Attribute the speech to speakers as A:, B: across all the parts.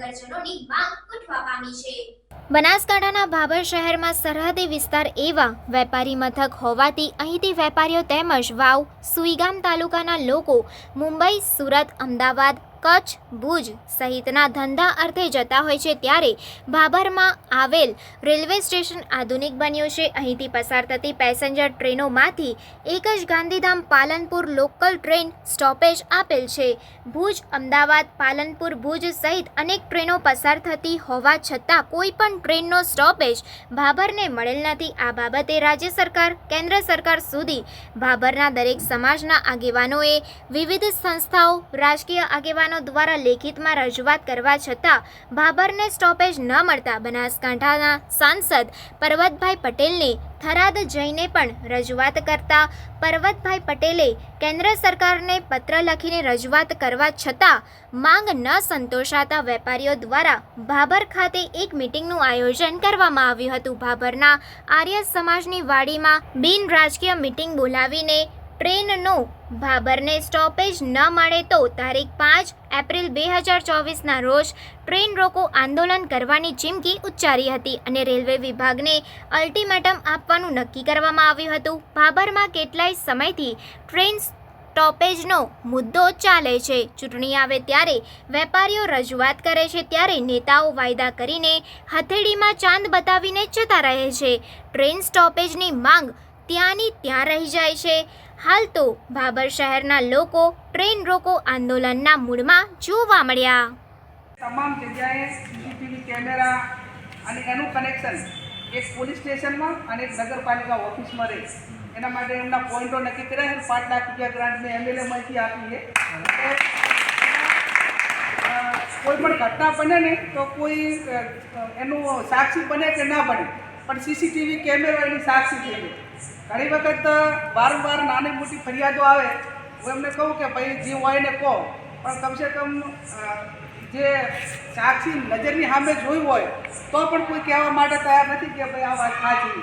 A: નગરજનોની માંગ ઉઠવા પામી છે.
B: બનાસકાંઠાના ભાભર શહેરમાં સરહદી વિસ્તાર એવા વેપારી મથક હોવાથી અહીંથી વેપારીઓ તેમજ વાવ, સુઈગામ તાલુકાના લોકો મુંબઈ, સુરત, અમદાવાદ કચ્છ ભુજ સહિતના ધંધા અર્થે જતા હોય છે ત્યારે ભાભરમાં આવેલ રેલવે સ્ટેશન આધુનિક બન્યું છે. અહીંથી પસાર થતી પેસેન્જર ટ્રેનોમાંથી એક જ Gandhidham Palanpur local train stoppage આપેલ છે. ભુજ, અમદાવાદ, પાલનપુર, ભુજ સહિત અનેક ટ્રેનો પસાર થતી હોવા છતાં કોઈ પણ ટ્રેનનો સ્ટોપેજ ભાભરને મળેલ નથી. આ બાબતે રાજ્ય સરકાર, કેન્દ્ર સરકાર સુધી ભાભરના દરેક સમાજના આગેવાનોએ વિવિધ સંસ્થાઓ, રાજકીય આગેવાનો દ્વારા લેખિતમાં રજૂઆત કરવા છતાં ભાભરને સ્ટોપેજ ન મળતા બનાસકાંઠાના સાંસદ પર્વતભાઈ પટેલને થરાદ જઈને પણ રજૂઆત કરતા પર્વતભાઈ પટેલે કેન્દ્ર સરકારને પત્ર લખીને રજૂઆત કરવા છતાં માંગ ન સંતોષાતા વેપારીઓ દ્વારા ભાભર ખાતે એક મિટિંગનું આયોજન કરવામાં આવ્યું હતું. ભાભરના આર્ય સમાજની વાડીમાં બિન રાજકીય મિટિંગ બોલાવીને ટ્રેનનો ભાભરને સ્ટોપેજ ન મળે તો તારીખ પાંચ એપ્રિલ બે હજાર ચોવીસના રોજ ટ્રેન રોકો આંદોલન કરવાની ચીમકી ઉચ્ચારી હતી અને રેલવે વિભાગને અલ્ટિમેટમ આપવાનું નક્કી કરવામાં આવ્યું હતું. ભાભરમાં કેટલાય સમયથી ટ્રેન સ્ટોપેજનો મુદ્દો ચાલે છે. ચૂંટણી આવે ત્યારે વેપારીઓ રજૂઆત કરે છે ત્યારે નેતાઓ વાયદા કરીને હથેળીમાં ચાંદ બતાવીને જતા રહે છે. ટ્રેન સ્ટોપેજની માંગ ત્યાંની ત્યાં રહી જાય છે. હાલ તો ભાભર શહેરના લોકો ટ્રેન રોકો આંદોલનના મૂડમાં જોવા મળ્યા.
C: તમામ જગ્યાએ સીસીટીવી કેમેરા અને એનું કનેક્શન એક પોલીસ સ્ટેશનમાં અને એક નગરપાલિકા ઓફિસમાં રહે. એના માટે એમના પોઈન્ટો નક્કી કર્યા છે. પાંચ લાખ રૂપિયા ગ્રાન્ટને એમએલએમાંથી આપી છે. કોઈ પણ ઘટના બને ને તો કોઈ એનું સાક્ષી બને કે ના બને. પણ સીસીટીવી કેમેરો એની સાક્ષી થઈ જાય ઘણી વખત વારંવાર નાની મોટી ફરિયાદો આવે. હું એમને કહું કે ભાઈ, જે હોય ને કહો. પણ કમસે કમ જે સાક્ષી નજરની સામે જોયું હોય, તો પણ કોઈ કહેવા માટે તૈયાર નથી કે, ભાઈ, આ વાત સાચી.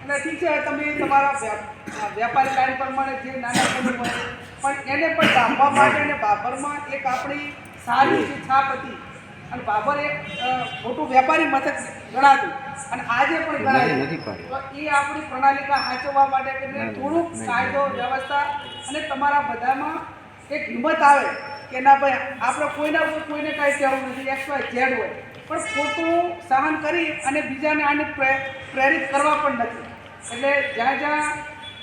C: એટલે ઠીક છે, તમે તમારા વેપારી લાઈન પ્રમાણે જે નાના હોય. પણ એને પણ ડામવા માટે અને બાબરમાં એક આપણી સારી છાપ હતી અને બાબર એક મોટું વેપારી મથક ગણાતું. અને આજે પણ ગણાય. તો એ આપણી પ્રણાલિકા સાચવવા માટે કરીને થોડુંક કાયદો વ્યવસ્થા અને તમારા બધામાં એક હિંમત આવે કે ના ભાઈ આપણે કોઈના કોઈ કોઈને કાંઈ કહેવું નથી એક્સ વાય ઝેડ હોય. પણ ખોટું સહન કરી અને બીજાને આને પ્રે- પ્રેરિત કરવા પણ નથી. એટલે જ્યાં જ્યાં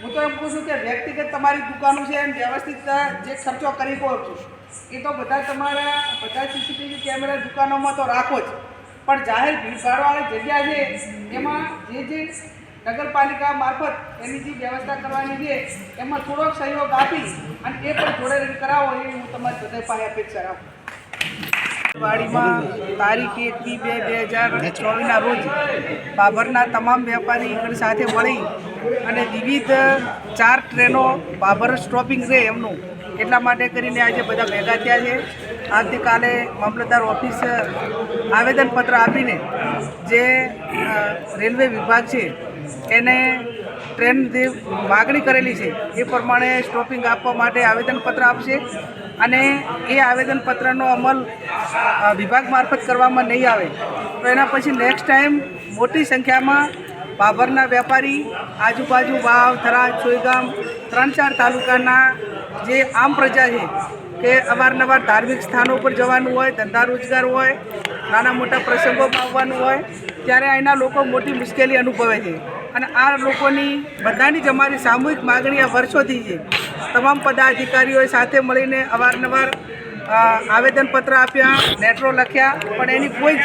C: હું તો એમ કહું છું કે વ્યક્તિગત તમારી દુકાનો છે એમ વ્યવસ્થિત જે ખર્ચો કરી શકો છો. એ તો બધા તમારા બધા સીસીટીવી કેમેરા દુકાનોમાં તો રાખો જ. પણ જાહેર ભીડભાડવાળી જગ્યા છે, એમાં જે જે નગરપાલિકા મારફત એની જે વ્યવસ્થા કરવાની છે, એમાં થોડોક સહયોગ આપી અને એ પણ જોડે કરાવો એવી હું તમારી બધા પાસે અપેક્ષા રાખું. વાડીમાં તારીખ એકથી બે બે હજાર ચોવીસના રોજ બાબરના તમામ વેપારી સાથે મળી અને વિવિધ ચાર ટ્રેનો બાબર સ્ટોપિંગ છે એમનું. એટલા માટે કરીને આજે બધા ભેગા થયા છે. આવતીકાલે મામલતદાર ઓફિસ આવેદનપત્ર આપીને જે રેલવે વિભાગ છે, એને ટ્રેન જે માગણી કરેલી છે, એ પ્રમાણે સ્ટોપિંગ આપવા માટે આવેદનપત્ર આપશે અને એ આવેદનપત્રનો અમલ વિભાગ મારફત કરવામાં નહીં આવે. તો એના પછી નેક્સ્ટ ટાઈમ મોટી સંખ્યામાં બાબરના વેપારી, આજુબાજુ વાવ, થરાદ ચોઈગામ ત્રણ ચાર તાલુકાના જે આમ પ્રજા છે, કે અવારનવાર ધાર્મિક સ્થાનો પર જવાનું હોય, ધંધા રોજગાર હોય, નાના મોટા પ્રસંગોમાં આવવાનું હોય, ત્યારે અહીંના લોકો મોટી મુશ્કેલી અનુભવે છે. અને આ લોકોની બધાની જ અમારી સામૂહિક માગણી આ વર્ષોથી છે. તમામ પદાધિકારીઓએ સાથે મળીને અવારનવાર આવેદનપત્ર આપ્યા લેટરો લખ્યા, પણ એની કોઈ જ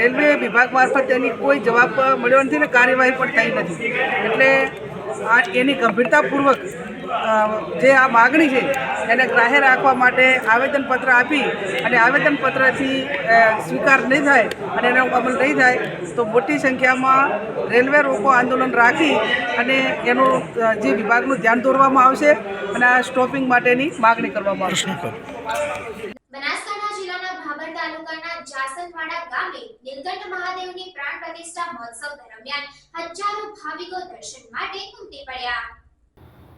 C: રેલવે વિભાગ મારફત એની કોઈ જવાબ મળ્યો નથી ને કાર્યવાહી પણ થઈ નથી. એટલે આ એની ગંભીરતાપૂર્વક જે આ માગણી છે એને ગ્રાહ્ય રાખવા માટે આવેદનપત્ર આપી અને આવેદનપત્રથી સ્વીકાર નહીં થાય અને એનો અમલ નહીં થાય તો મોટી સંખ્યામાં રેલવે રોકો આંદોલન રાખી અને એનું જે વિભાગનું ધ્યાન દોરવામાં આવશે અને આ સ્ટોપિંગ માટેની માગણી કરવામાં આવશે.
A: બનાસકાંઠા જિલ્લાના ભાભર તાલુકાના જાસનવાડા ગામે નીલકંઠ મહાદેવની પ્રાણ પ્રતિષ્ઠા મહોત્સવ દરમિયાન હજારો ભાવિકો દર્શન માટે ઉમટી પડ્યા.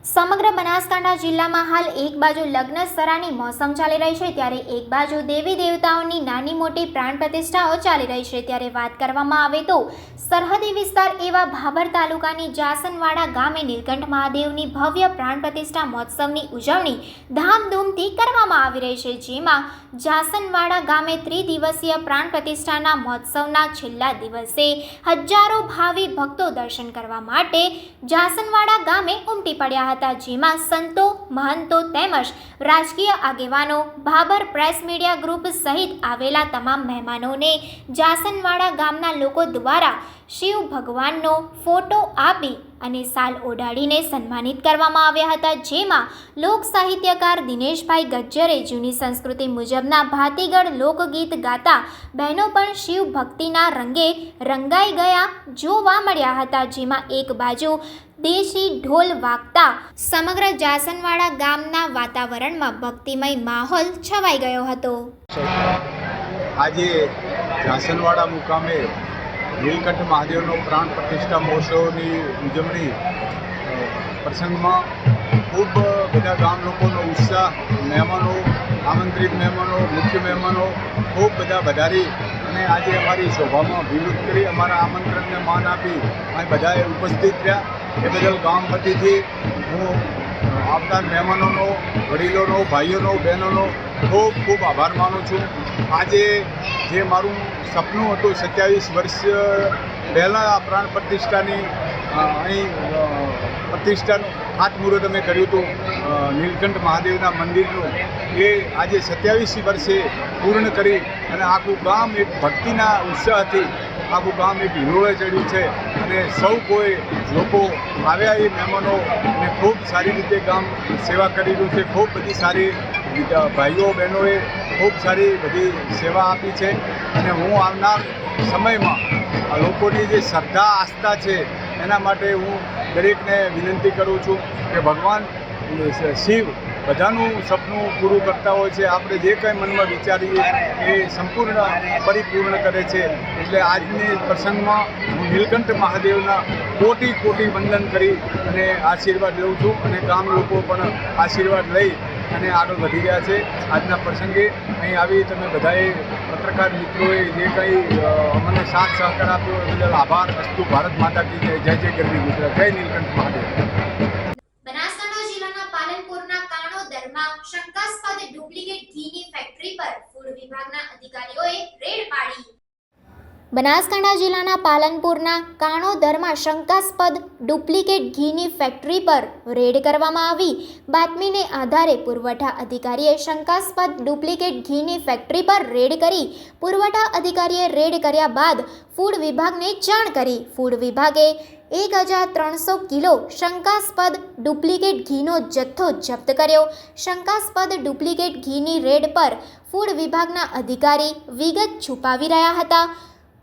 B: સમગ્ર બનાસકાંઠા જિલ્લામાં હાલ એક બાજુ લગ્ન સરાની મોસમ ચાલી રહી છે, ત્યારે એક બાજુ દેવી દેવતાઓની નાની મોટી પ્રાણ પ્રતિષ્ઠાઓ ચાલી રહી છે. ત્યારે વાત કરવામાં આવે તો સરહદી વિસ્તાર એવા ભાભર તાલુકાની જાસનવાડા ગામે નીલકંઠ મહાદેવની ભવ્ય પ્રાણ પ્રતિષ્ઠા મહોત્સવની ઉજવણી ધામધૂમથી કરવામાં આવી રહી છે, જેમાં જાસનવાડા ગામે ત્રિદિવસીય પ્રાણ પ્રતિષ્ઠાના મહોત્સવના છેલ્લા દિવસે હજારો ભાવિ ભક્તો દર્શન કરવા માટે જાસનવાડા ગામે ઉમટી પડ્યા હતા. જેમાં સંતો, મહંતો તેમજ રાજકીય આગેવાનો ભાબર પ્રેસ મીડિયા ગ્રુપ સહિત આવેલા તમામ મહેમાનોને જાસનવાડા ગામના લોકો દ્વારા શિવ ભગવાનનો ફોટો આપી અને સાલ ઓઢાડીને સન્માનિત કરવામાં આવ્યા હતા. જેમાં લોક સાહિત્યકાર દિનેશભાઈ ગજ્જરે જૂની સંસ્કૃતિ મુજબના ભાતીગળ લોકગીત ગાતા બહેનો પણ શિવ ભક્તિના રંગે રંગાઈ ગયા જોવા મળ્યા હતા. જેમાં એક બાજુ દેશી ઢોલ વાગતા સમગ્ર જાસનવાડા ગામના વાતાવરણમાં ભક્તિમય માહોલ છવાઈ ગયો હતો.
D: આજે જાસનવાડા મુકામે નીલકંઠ મહાદેવનો પ્રાણ પ્રતિષ્ઠા મહોત્સવની ઉજવણી પ્રસંગમાં ખૂબ બધા ગામ લોકોનો ઉત્સાહ, મહેમાનો, આમંત્રિત મહેમાનો, મુખ્ય મહેમાનો, ખૂબ બધા વધારી અને આજે અમારી શોભામાં વિરુદ્ધ કરી અમારા આમંત્રણને માન આપી અને બધાએ ઉપસ્થિત રહ્યા. એ બદલ ગામ વતીથી હું આવનાર મહેમાનોનો, વડીલોનો, ભાઈઓનો, બહેનોનો ખૂબ ખૂબ આભાર માનું છું. આજે જે મારું સપનું હતું, સત્યાવીસ વર્ષ પહેલાં પ્રાણ પ્રતિષ્ઠાની અહીં પ્રતિષ્ઠાનું ખાતમુહૂર્ત અમે કર્યું હતું. નીલકંઠ મહાદેવના મંદિરનું. એ આજે સત્યાવીસી વર્ષે પૂર્ણ કરી અને આખું ગામ એક ભક્તિના ઉત્સાહથી આખું ગામ એક હિરોળે ચડ્યું છે. અને સૌ કોઈ લોકો આવ્યા એ મહેમાનો અને ખૂબ સારી રીતે ગામ સેવા કરી રહ્યું છે. ખૂબ બધી સારી ભાઈઓ, બહેનોએ ખૂબ સારી બધી સેવા આપી છે. અને હું આવનાર સમયમાં લોકોની જે શ્રદ્ધા, આસ્થા છે એના માટે હું દરેકને વિનંતી કરું છું કે ભગવાન, શિવ બધાનું સપનું પૂરું કરતા હોય છે. આપણે જે કંઈ મનમાં વિચારીએ, એ સંપૂર્ણ પરિપૂર્ણ કરે છે. એટલે આજની પ્રસંગમાં હું નીલકંઠ મહાદેવના કોટી કોટી વંદન કરી અને આશીર્વાદ લઉં છું અને ગામ લોકો પણ આશીર્વાદ લઈ અને આગળ વધી રહ્યા છે. આજના પ્રસંગે અહીં આવી તમે બધાએ પત્રકાર મિત્રોએ જે કંઈ અમને સાથ સહકાર આપ્યો એ બદલ આભાર. અસ્તુ ભારત માતા કી જય. જય ગરવી ગુજરાત. જય નીલકંઠ મહાદેવ.
A: શંકાસ્પદ ડુપ્લિકેટ ઘીની ફેક્ટરી પર ફૂડ વિભાગના અધિકારીઓએ રેડ પાડી.
B: બનાસકાંઠા જિલ્લાના પાલનપુરના કાણોદરમાં શંકાસ્પદ ડુપ્લિકેટ ઘીની ફેક્ટરી પર રેડ કરવામાં આવી. બાતમીને આધારે પુરવઠા અધિકારીએ શંકાસ્પદ ડુપ્લિકેટ ઘીની ફેક્ટરી પર રેડ કરી. પુરવઠા અધિકારીએ રેડ કર્યા બાદ ફૂડ વિભાગને જાણ કરી. ફૂડ વિભાગે એક હજાર ત્રણસો કિલો શંકાસ્પદ ડુપ્લિકેટ ઘીનો જથ્થો જપ્ત કર્યો. શંકાસ્પદ ડુપ્લિકેટ ઘીની રેડ પર ફૂડ વિભાગના અધિકારી વિગત છુપાવી રહ્યા હતા.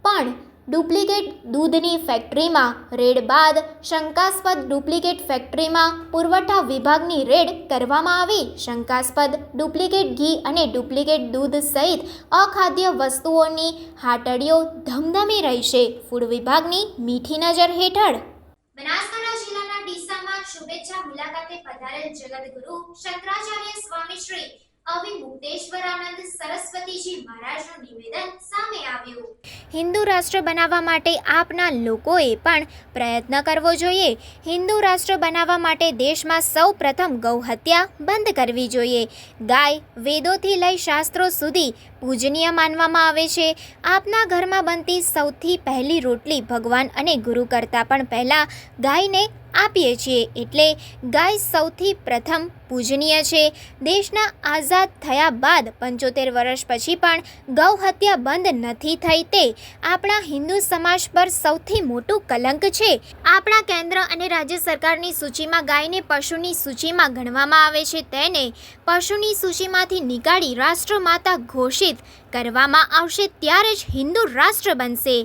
B: પણ ડુપ્લિકેટ દૂધની ફેક્ટરીમાં રેડ બાદ શંકાસ્પદ ડુપ્લિકેટ ફેક્ટરીમાં પુરવઠા વિભાગની રેડ કરવામાં આવી. શંકાસ્પદ ડુપ્લિકેટ ઘી અને ડુપ્લિકેટ દૂધ સહિત અખાદ્ય વસ્તુઓની હાટડીઓ ધમધમી રહી છે ફૂડ વિભાગની મીઠી નજર હેઠળ.
A: બનાસકાંઠા જિલ્લાના ડીસામાં શુભેચ્છા મુલાકાતે પધારેલ જગતગુરુ શંકરાચાર્ય સ્વામી શ્રી
B: હિન્દુ રાષ્ટ્ર બનાવવા માટે આપના લોકોએ પણ પ્રયત્ન કરવો જોઈએ. હિન્દુ રાષ્ટ્ર બનાવવા માટે દેશમાં સૌ પ્રથમ ગૌહત્યા બંધ કરવી જોઈએ. ગાય વેદોથી લઈ શાસ્ત્રો સુધી પૂજનીય માનવામાં આવે છે. આપના ઘરમાં બનતી સૌથી પહેલી રોટલી ભગવાન અને ગુરુ કરતાં પણ પહેલાં ગાયને આપીએ છીએ. એટલે ગાય સૌથી પ્રથમ પૂજનીય છે. દેશના આઝાદ થયા બાદ પંચોતેર વર્ષ પછી પણ ગૌ હત્યા બંધ નથી થઈ તે આપણા હિન્દુ સમાજ પર સૌથી મોટું કલંક છે. આપણા કેન્દ્ર અને રાજ્ય સરકારની સૂચિમાં ગાયને પશુની સૂચિમાં ગણવામાં આવે છે તેને પશુની સૂચિમાંથી નીકાળી રાષ્ટ્રમાતા ઘોષિત કરવામાં આવશે ત્યારે જ હિન્દુ રાષ્ટ્ર બનશે.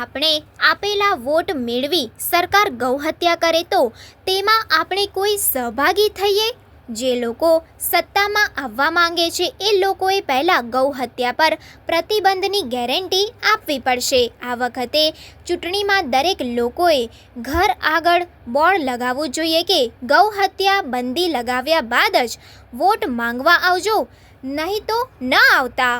B: આપણે આપેલા વોટ મેળવી સરકાર ગૌહત્યા કરે તો તેમાં આપણે કોઈ સહભાગી થઈએ? જે લોકો સત્તામાં આવવા માંગે છે એ લોકોએ પહેલાં ગૌ હત્યા પર પ્રતિબંધની ગેરંટી આપવી પડશે આ વખતે ચૂંટણીમાં દરેક લોકોએ ઘર આગળ બોર્ડ લગાવવું જોઈએ કે ગૌ હત્યા બંધી લગાવ્યા બાદ જ વોટ માંગવા આવજો નહીં તો ન આવતા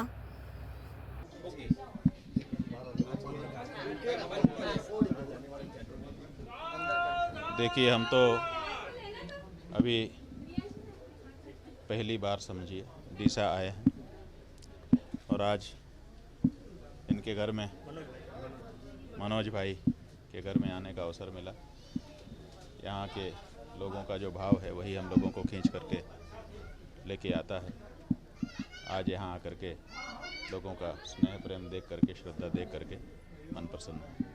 E: देखिए हम तो अभी पहली बार समझिए, दिशा आए हैं। और आज इनके घर में मनोज भाई के घर में आने का अवसर मिला। यहाँ के लोगों का जो भाव है, वही हम लोगों को खींच करके लेके आता है। आज यहाँ आकर के लोगों का स्नेह, प्रेम देख करके, श्रद्धा देख करके मन प्रसन्न है।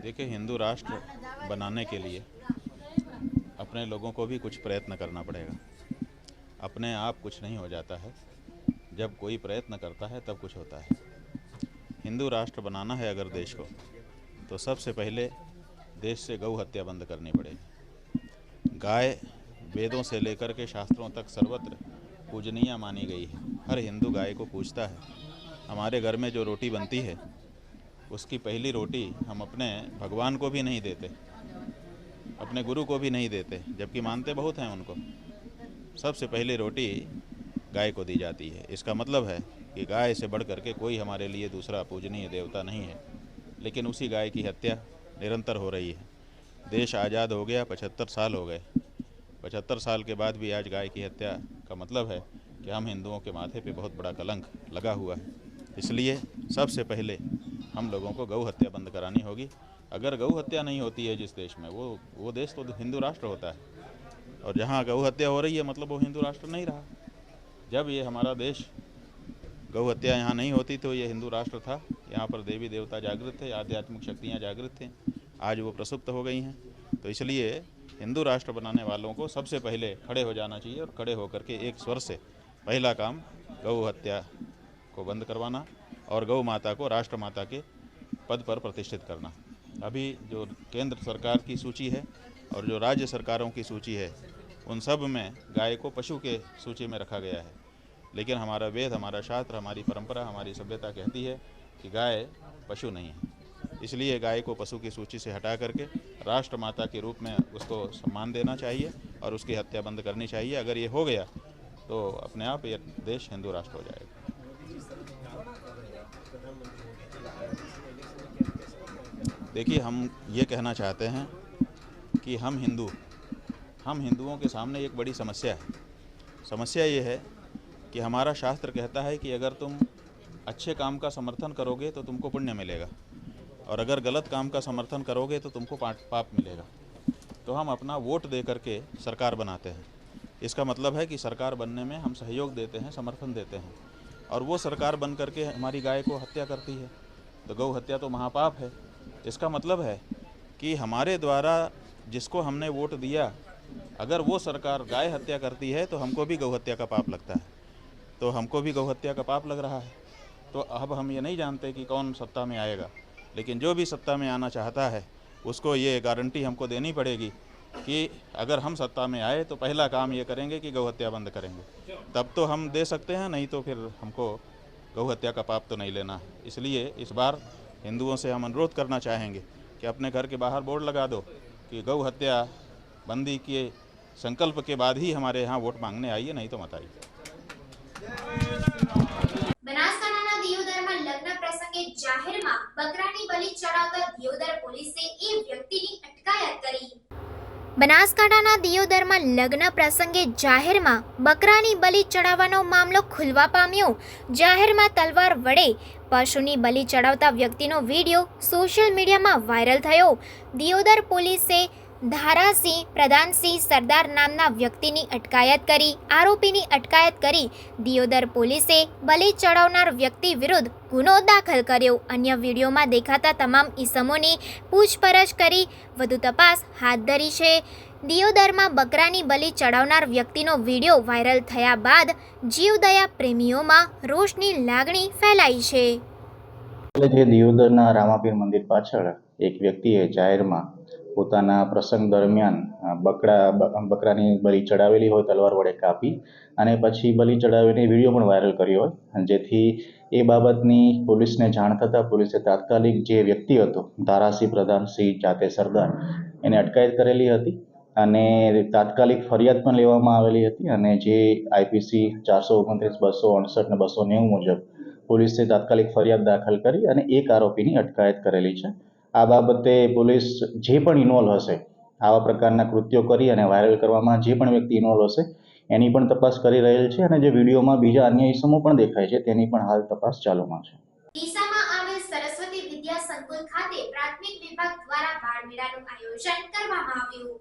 E: देखिए, हिंदू राष्ट्र बनाने के लिए अपने लोगों को भी कुछ प्रयत्न करना पड़ेगा। अपने आप कुछ नहीं हो जाता है। जब कोई प्रयत्न करता है, तब कुछ होता है। हिंदू राष्ट्र बनाना है अगर देश को तो सबसे पहले देश से गौ हत्या बंद करनी पड़ेगी। गाय वेदों से लेकर के शास्त्रों तक सर्वत्र पूजनीय मानी गई है। हर हिंदू गाय को पूजता है। हमारे घर में जो रोटी बनती है, उसकी पहली रोटी हम अपने भगवान को भी नहीं देते। अपने गुरु को भी नहीं देते, जबकि मानते बहुत हैं उनको। सबसे पहले रोटी गाय को दी जाती है। इसका मतलब है कि गाय से बढ़ करके कोई हमारे लिए दूसरा पूजनीय देवता नहीं है, लेकिन उसी गाय की हत्या निरंतर हो रही है। देश आज़ाद हो गया, पचहत्तर साल हो गए। पचहत्तर साल के बाद भी आज गाय की हत्या का मतलब है कि हम हिंदुओं के माथे पे बहुत बड़ा कलंक लगा हुआ है। इसलिए सबसे पहले हम लोगों को गौ हत्या बंद करानी होगी। अगर गौ हत्या नहीं होती है जिस देश में, वो वो देश तो हिंदू राष्ट्र होता है। और जहाँ गौ हत्या हो रही है मतलब वो हिंदू राष्ट्र नहीं रहा। जब ये हमारा देश गौ हत्या यहाँ नहीं होती तो ये हिंदू राष्ट्र था। यहाँ पर देवी देवता जागृत थे, आध्यात्मिक शक्तियाँ जागृत थे। आज वो प्रसुप्त हो गई हैं। तो इसलिए हिंदू राष्ट्र बनाने वालों को सबसे पहले खड़े हो जाना चाहिए और खड़े होकर के एक स्वर से पहला काम गौ हत्या को बंद करवाना और गौ माता को राष्ट्र माता के पद पर प्रतिष्ठित करना। अभी जो केंद्र सरकार की सूची है और जो राज्य सरकारों की सूची है, उन सब में गाय को पशु के सूची में रखा गया है। लेकिन हमारा वेद, हमारा शास्त्र, हमारी परंपरा, हमारी सभ्यता कहती है कि गाय पशु नहीं है। इसलिए गाय को पशु की सूची से हटा करके राष्ट्र माता के रूप में उसको सम्मान देना चाहिए और उसकी हत्या बंद करनी चाहिए। अगर ये हो गया तो अपने आप ये देश हिंदू राष्ट्र हो जाएगा। देखिए, हम ये कहना चाहते हैं कि हम हिंदू, हम हिंदुओं के सामने एक बड़ी समस्या है। समस्या ये है कि हमारा शास्त्र कहता है कि अगर तुम अच्छे काम का समर्थन करोगे तो तुमको पुण्य मिलेगा और अगर गलत काम का समर्थन करोगे तो तुमको पाप मिलेगा। तो हम अपना वोट दे करके सरकार बनाते हैं। इसका मतलब है कि सरकार बनने में हम सहयोग देते हैं, समर्थन देते हैं और वो सरकार बन करके हमारी गाय को हत्या करती है। तो गौ हत्या तो महापाप है। इसका मतलब है कि हमारे द्वारा जिसको हमने वोट दिया, अगर वो सरकार गाय हत्या करती है तो हमको भी गौ हत्या का पाप लगता है। तो हमको भी गौ हत्या का पाप लग रहा है। तो अब हम ये नहीं जानते कि कौन सत्ता में आएगा, लेकिन जो भी सत्ता में आना चाहता है, उसको ये गारंटी हमको देनी पड़ेगी कि अगर हम सत्ता में आए तो पहला काम ये करेंगे कि गौ हत्या बंद करेंगे। तब तो हम दे सकते हैं, नहीं तो फिर हमको गौ हत्या का पाप तो नहीं लेना इसलिए इस बार हिंदुओं से हम अनुरोध करना चाहेंगे कि अपने घर के बाहर बोर्ड लगा दो कि गौ हत्या बंदी के संकल्प के बाद ही हमारे यहाँ वोट मांगने आइए नहीं तो मत आइए
A: બનાસકાંઠાના દિયોદરમાં લગ્ન પ્રસંગે જાહેરમાં બકરાની બલિ ચડાવતા દિયોદર પોલીસે એ વ્યક્તિની અટકાયત કરી
B: બનાસકાંઠાના દિયોદરમાં લગ્ન પ્રસંગે જાહેરમાં બકરાની બલિ ચડાવવાનો મામલો ખુલવા પામ્યો. જાહેરમાં તલવાર વડે પશુની બલિ ચડાવતા વ્યક્તિનો વીડિયો સોશિયલ મીડિયામાં વાયરલ થયો. દિયોદર પોલીસે ધારાસિંહ, પ્રધાનસિંહ સરદાર નામના વ્યક્તિની અટકાયત કરી, આરોપીની અટકાયત કરી. દિયોદર પોલીસે બલિ ચડાવનાર વ્યક્તિ વિરુદ્ધ ગુનો દાખલ કર્યો. અન્ય વિડીયોમાં દેખાતા તમામ ઈસમોની પૂછપરછ કરી વધુ તપાસ હાથ ધરી છે. દિયોદરમાં બકરાની બલિ ચડાવનાર વ્યક્તિનો વીડિયો વાયરલ થયા બાદ જીવદયા પ્રેમીઓમાં રોષની લાગણી ફેલાઈ છે.
F: દિયોદરના રામાપીર મંદિર પાછળ એક વ્યક્તિએ જાહેરમાં પોતાના પ્રસંગ દરમિયાન બકરા બકરાની બલી ચડાવેલી હોય તલવાર વડે કાપી અને પછી બલી ચડાવીને વીડિયો પણ વાયરલ કર્યો હોય. જેથી એ બાબતની પોલીસને જાણ થતાં પોલીસે તાત્કાલિક જે વ્યક્તિ હતો ધારાસિંહ પ્રધાનસિંહ જાતે સરદાર, એને અટકાયત કરેલી હતી અને તાત્કાલિક ફરિયાદ પણ લેવામાં આવેલી હતી અને જે આઈપીસી ચારસો ઓગણત્રીસ, બસો અડસઠ ને બસો નેવું મુજબ પોલીસે તાત્કાલિક ફરિયાદ દાખલ કરી અને એક આરોપીની અટકાયત કરેલી છે. આ બાબતે પોલીસ જે પણ ઇન્વોલ્વ હશે, આવા પ્રકારના કૃત્યો કરી અને વાયરલ કરવામાં જે પણ વ્યક્તિ ઇન્વોલ્વ હશે, એની પણ તપાસ કરી રહેલ છે અને જે વિડીયોમાં બીજા અન્ય ઇસમો પણ દેખાય છે, તેની પણ હાલ તપાસ ચાલુમાં છે.
A: સરસ્વતી વિદ્યા સંકુલ ખાતે પ્રાથમિક વિભાગ દ્વારા બાળમેળાનું આયોજન કરવામાં આવ્યું.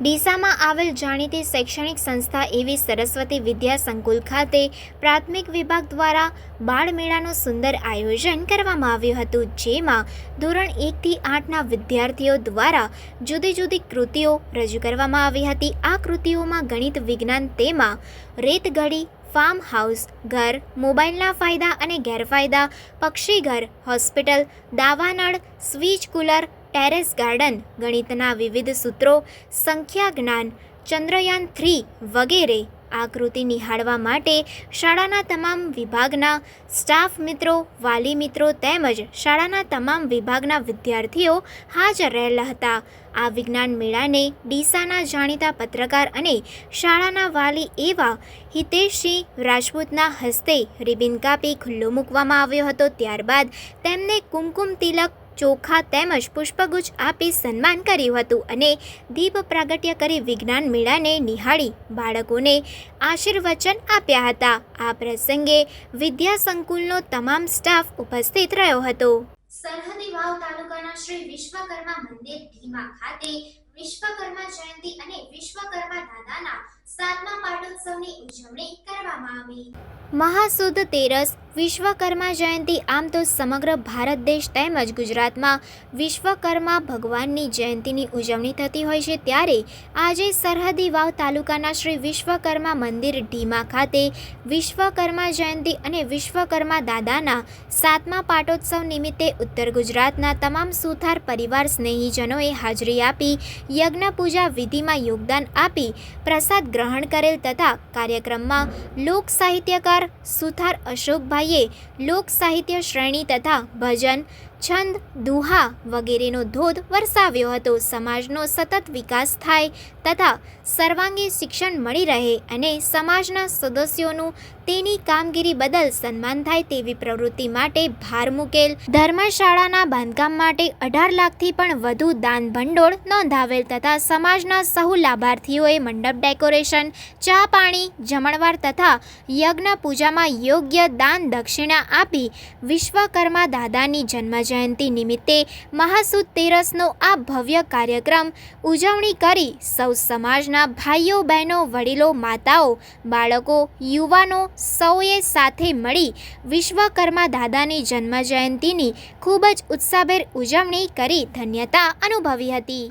B: ડીસામાં આવેલ જાણીતી શૈક્ષણિક સંસ્થા એવી સરસ્વતી વિદ્યા સંકુલ ખાતે પ્રાથમિક વિભાગ દ્વારા બાળમેળાનું સુંદર આયોજન કરવામાં આવ્યું હતું, જેમાં ધોરણ એકથી આઠના વિદ્યાર્થીઓ દ્વારા જુદી જુદી કૃતિઓ રજૂ કરવામાં આવી હતી. આ કૃતિઓમાં ગણિત, વિજ્ઞાન તેમાં રેતગડી ફાર્મ હાઉસ, ઘર મોબાઈલના ફાયદા અને ગેરફાયદા પક્ષીઘર હોસ્પિટલ, દાવાનળ, સ્વીચ કુલર ટેરેસ ગાર્ડન, ગણિતના વિવિધ સૂત્રો, સંખ્યા જ્ઞાન, ચંદ્રયાન થ્રી વગેરે આકૃતિ નિહાળવા માટે શાળાના તમામ વિભાગના સ્ટાફ મિત્રો, વાલી મિત્રો તેમજ શાળાના તમામ વિભાગના વિદ્યાર્થીઓ હાજર રહેલા હતા. આ વિજ્ઞાન મેળાને ડીસાના જાણીતા પત્રકાર અને શાળાના વાલી એવા હિતેશસિંહ રાજપૂતના હસ્તે રિબિન કાપી ખુલ્લો મૂકવામાં આવ્યો હતો. ત્યારબાદ તેમને કુમકુમ તિલક ચોખા તેમજ પુષ્પગુચ્છ આપી સન્માન કર્યું હતું અને દીપ પ્રાગટ્ય કરી વિજ્ઞાન મેળાને નિહાળી બાળકોને આશીર્વચન આપ્યા હતા. આ પ્રસંગે વિદ્યા સંકુલનો તમામ સ્ટાફ ઉપસ્થિત રહ્યો હતો.
A: સરહદી વાવ તાલુકાના શ્રી વિશ્વકર્મા મંદિર ધીમા ખાતે વિશ્વકર્મા જયંતિ અને વિશ્વકર્મા દાદાના સાતમા પાટોત્સવની ઉજવણી કરવામાં આવી.
B: મહાસુદ તેરસ, વિશ્વકર્મા જયંતિ આમ તો સમગ્ર ભારત દેશ તેમજ ગુજરાતમાં વિશ્વકર્મા ભગવાનની જયંતિની ઉજવણી થતી હોય છે ત્યારે આજે સરહદી વાવ તાલુકાના શ્રી વિશ્વકર્મા મંદિર ઢીમા ખાતે વિશ્વકર્મા જયંતિ અને વિશ્વકર્મા દાદાના સાતમા પાટોત્સવ નિમિત્તે ઉત્તર ગુજરાતના તમામ સુથાર પરિવાર સ્નેહીજનોએ હાજરી આપી યજ્ઞ પૂજા વિધિમાં યોગદાન આપી પ્રસાદ ગ્રહણ કરેલ તથા કાર્યક્રમમાં લોક સાહિત્યકાર સુથાર અશોકભાઈએ લોક સાહિત્ય શ્રેણી તથા ભજન છંદ, દુહા વગેરેનો ધોધ વરસાવ્યો હતો. સમાજનો સતત વિકાસ થાય તથા સર્વાંગી શિક્ષણ મળી રહે અને સમાજના સદસ્યોનું તેની કામગીરી બદલ સન્માન થાય તેવી પ્રવૃત્તિ માટે ભાર મૂકેલ. ધર્મશાળાના બાંધકામ માટે અઢાર લાખથી પણ વધુ દાન ભંડોળ નોંધાવેલ તથા સમાજના સહુ લાભાર્થીઓએ મંડપ ડેકોરેશન, ચા પાણી, જમણવાર તથા યજ્ઞ પૂજામાં યોગ્ય દાન દક્ષિણા આપી વિશ્વકર્મા દાદાની જન્મજયંતિ નિમિત્તે મહાસુદ તેરસનો આ ભવ્ય કાર્યક્રમ ઉજવણી કરી સૌ સમાજના ભાઈઓ, બહેનો, વડીલો, માતાઓ, બાળકો, યુવાનો સૌએ સાથે મળી વિશ્વકર્મા દાદાની જન્મજયંતિની ખૂબ જ ઉત્સાહભેર ઉજવણી કરી ધન્યતા અનુભવી હતી.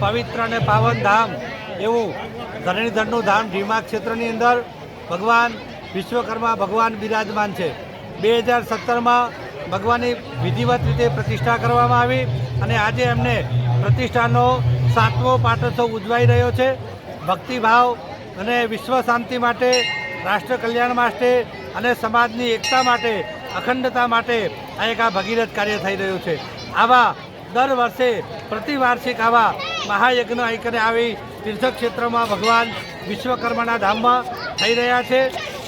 G: પવિત્ર અને પાવન ધામ એવું ધરણીધરનું ધામ, ઢીમા ક્ષેત્રની અંદર ભગવાન વિશ્વકર્મા ભગવાન બિરાજમાન છે. બે હજાર સત્તરમાં ભગવાનની વિધિવત રીતે પ્રતિષ્ઠા કરવામાં આવી અને આજે એમને પ્રતિષ્ઠાનો સાતમો પાટોત્સવ ઉજવાઈ રહ્યો છે. ભક્તિભાવ અને વિશ્વ શાંતિ માટે રાષ્ટ્ર કલ્યાણ માટે અને સમાજની એકતા માટે, અખંડતા માટે આ એક આ ભગીરથ કાર્ય થઈ રહ્યું છે. આવા દર વર્ષે, પ્રતિવાર્ષિક આવા મહાયજ્ઞ આઈકને આવી તીર્થક્ષેત્રમાં ભગવાન વિશ્વકર્માના ધામમાં થઈ રહ્યા છે.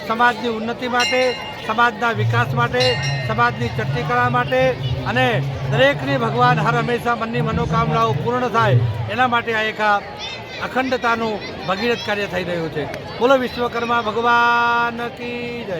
G: સમાજની ઉન્નતિ માટે સમાજના વિકાસ માટે, સમાજની ચટ્ટી કળા માટે અને દરેકની ભગવાન હર હંમેશા મનની મનોકામનાઓ પૂર્ણ થાય, એના માટે આ એક અખંડતાનું ભગીરથ કાર્ય થઈ રહ્યું છે. બોલો વિશ્વકર્મા ભગવાન કી જય.